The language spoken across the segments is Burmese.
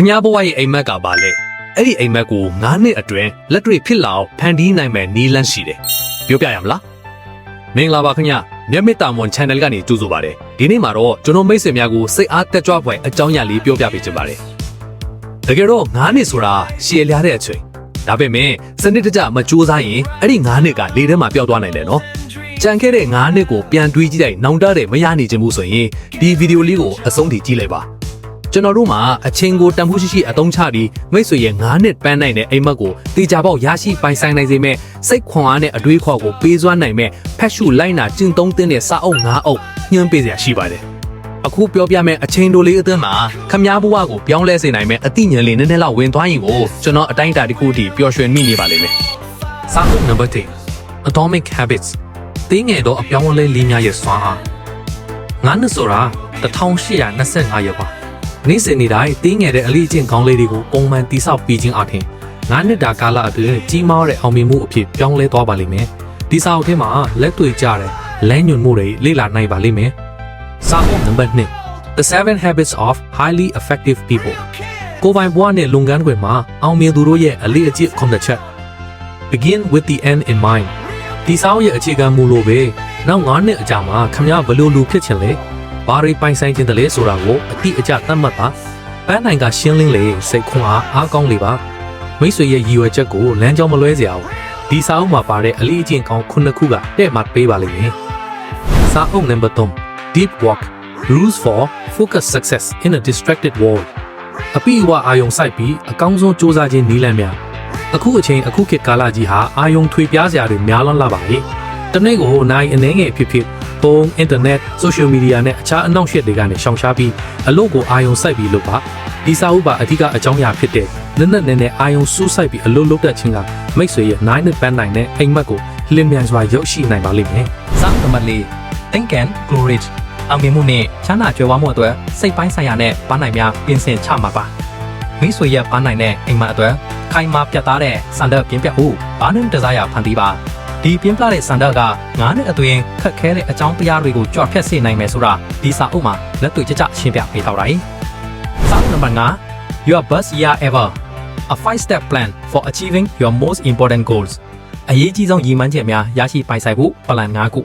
ခမားဘဝရဲ့အိမ်မက်ကပါလေအဲ့ဒီအိမ်မက်ကို9နှစ်အတွင်းလက်တွေ့ဖြစ်လာအောင်ဖန်တီးနိုင်မဲ့နီးလန်းရှိတယ်ပြောပြရမလားမင်္ဂလာပါခင်ဗျမျက်မြစ်တာမွန် channel ကနေကြိုဆိုပါရစေဒီနေ့မှာတော့ကျွန်တော်မိတ်ဆွေများကိုစိတ်အားတက်ကြွဖွယ်အကြောင်းအရာလေးပြောပြပေးချင်ပါတယ်တကယ်တော့9နှစ်ဆိုတာရှည်လျားတဲ့အချိန်ဒါပေမဲ့စနစ်တကျမကြိုးစားရင်အဲ့ဒီ9နှစ်ကလေထဲမှာပျောက်သွားနိုင်တယ်နော်ကြံခဲ့တဲ့9နှစ်ကိုပြန်တွေးကြည့်လိုက်နောင်တတဲ့မရနိုင်ခြင်းဘူးဆိုရင်ဒီဗီဒီယိုလေးကိုအဆုံးထိကြည့်လိုက်ပါ ကျွန်တော်တို့မှာအချင်းကိုတန်ဖိုးရှိရှိအတုံးချပြီးမိတ်ဆွေရဲ့9နှစ်ပန်းနိုင်တဲ့အိမ်မက်ကိုတေချာပေါက်ရရှိပိုင်ဆိုင်နိုင်စေမဲ့စိတ်ခွန်အားနဲ့အတွေးခေါ်ကိုပေးစွမ်းနိုင်မဲ့ဖက်ရှူလိုက်နာကျင့်သုံးတဲ့စာအုပ်9အုပ်ညှင်းပေးစရာရှိပါတယ်။အခုပြောပြမယ့်အချင်းတို့လေးအသင်းမှာခမားဘဝကိုပြောင်းလဲစေနိုင်မဲ့အသိဉာဏ်လေးနည်းနည်းလောက်ဝင်သွားရင်ကိုကျွန်တော်အတိုင်းအတာတစ်ခုထိပျော်ရွှင်မိနေပါလိမ့်မယ်။စာအုပ် number 10 Atomic Habits တင်းငယ်တော့အပြောင်းအလဲလေးများရဲ့စွမ်းအားငါးနှစ်ဆိုတာ1825ရက်ပါ နေ့စဉ်နေ့တိုင်းတင်းငယ်တဲ့အလေးအကျင့်ကောင်းလေးတွေကိုပုံမှန်တိဆောက်ပြီးခြင်းအပြင်ငါးနှစ်တာကာလအတွင်းကြီးမားတဲ့အောင်မြင်မှုအဖြစ်ပြောင်းလဲသွားပါလိမ့်မယ်။ဒီစာအုပ်ထဲမှာလက်တွေ့ကျတဲ့လမ်းညွှန်မှုတွေလေ့လာနိုင်ပါလိမ့်မယ်။စာအုပ်နံပါတ်2 The 7 Habits of Highly Effective People ကိုယ်ပိုင်ဘဝနဲ့လုပ်ငန်းခွင်မှာအောင်မြင်သူတို့ရဲ့အလေးအကျင့်ခုနှစ်ချက် Begin with the end in mind ဒီစာအုပ်ရဲ့အခြေခံမူလိုပဲနောက်9နှစ်အကြာမှာခမရဘယ်လိုလူဖြစ်ချင်လဲ ဘာတွေပိုင်ဆိုင်ခြင်းတလဲဆိုတာကိုအတိအကျသတ်မှတ်ပါပန်းနိုင်ကရှင်းလင်းလေစိတ်ခွန်အားအားကောင်းလေပါမိတ်ဆွေရဲ့ရည်ရွယ်ချက်ကိုလမ်းကြောင်းမလွဲစေအောင်ဒီစာအုပ်မှာပါတဲ့အလေးအကျင့်ကောင်းခုနှစ်ခုကတဲ့မှတ်ပေးပါလိမ့်မယ်စာအုပ်နံပါတ်3 Deep Work Rules for Focus Success in a Distracted World အပိအဝအာယုံစိုက်ပြီးအကောင်းဆုံးစ조사ခြင်းနည်းလမ်းများအခုအချိန်အခုခေတ်ကာလကြီးဟာအာယုံထွေပြားစရာတွေများလွန်းလာပါလေတနေ့ကိုနိုင်အနေငယ်ဖြစ်ဖြစ် ဖုန်းအင်တာနက်ဆိုရှယ်မီဒီယာနဲ့အခြားအနောက်ရှက်တွေကနေရှောင်ရှားပြီးအလုပ်ကိုအာယုံစိုက်ပြီးလုပ်ပါဒီစာအုပ်ပါအဓိကအကြောင်းအရာဖြစ်တဲ့နက်နက်နဲနဲအာယုံစူးစိုက်ပြီးအလုပ်လုပ်တတ်ခြင်းကမိတ်ဆွေရဲ့9နှစ်ပန်းနိုင်တဲ့အိမ်မက်ကိုလင်းမြန်စွာရုပ်ရှိနိုင်ပါလိမ့်မယ်စောင့်နံပါတ်၄ Think and Grow Rich အောင်မြင်မှုနဲ့ချမ်းသာကြွယ်ဝမှုအတွက်စိတ်ပိုင်းဆိုင်ရာနဲ့ပန်းနိုင်များပြင်ဆင်ချမှာပါမိတ်ဆွေရဲ့ပန်းနိုင်တဲ့အိမ်မက်အတွက်ခိုင်မာပြတ်သားတဲ့စံတက်ပြင်းပြမှုဘာနဲ့တစားရဖန်တီးပါ ဒီပြင်းပြတဲ့စံတက်ကငါးနှစ်အတွင်းခက်ခဲတဲ့အကြောင်းတရားတွေကိုကြွဖြတ်စေနိုင်မယ်ဆိုတာဒီစာအုပ်မှာလက်တွေ့ကျကျရှင်းပြပေးထားပါတယ်။စာအုပ်နံပါတ်5 Your best year ever a five step plan for achieving your most important goals အရေးကြီးဆုံးရည်မှန်းချက်များရရှိပိုင်ဆိုင်ဖို့ပလန်5ခု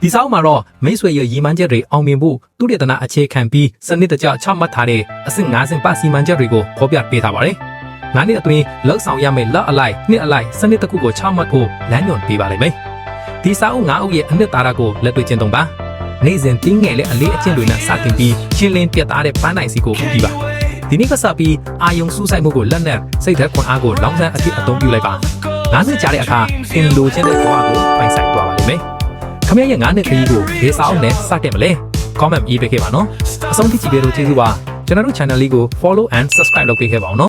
ဒီစာအုပ်မှာတော့မိတ်ဆွေရဲ့ရည်မှန်းချက်တွေအောင်မြင်ဖို့သူတည်တနာအခြေခံပြီးစနစ်တကျချမှတ်ထားတဲ့အဆင့်5ဆင့်ပါစီမံချက်တွေကိုဖော်ပြပေးထားပါတယ်။ ၅နှစ်အတွင်းလောက်ဆောင်ရမယ့်လက်အလိုက်နှစ်အလိုက်စနစ်တစ်ခုကိုချမှတ်ဖို့လမ်းညွှန်ပေးပါလိမ့်မယ်။ဒီစာအုပ်၅အုပ်ရဲ့အနှစ်သာရကိုလက်တွေ့ကျင့်သုံးပါ။နေ့စဉ်တင်းငယ်တဲ့အလေးအကျင့်တွေနဲ့စတင်ပြီးရှင်းလင်းပြတ်သားတဲ့ပန်းနိုင်စီကိုပြီးပါ။ဒီနေ့ကစပြီးအာယုံစူးစိုက်မှုကိုလက်နက်စိတ်ဓာတ်ခွန်အားကိုလောင်းဆန်းအဖြစ်အသုံးပြုလိုက်ပါ။၅နှစ်ကြာတဲ့အခါအင်လိုချင်တဲ့ဘဝကိုပိုင်ဆိုင်သွားပါလိမ့်မယ်။ခမရရဲ့၅နှစ်ခရီးကိုဒေစာအုပ်နဲ့စတင်မလဲ။ comment ပေးခဲ့ပါနော်။အဆုံးထိကြည့်ပေးလို့ကျေးဇူးပါ။ကျွန်တော်တို့ channel လေးကို follow and subscribe လုပ်ပေးခဲ့ပါအောင်နော်။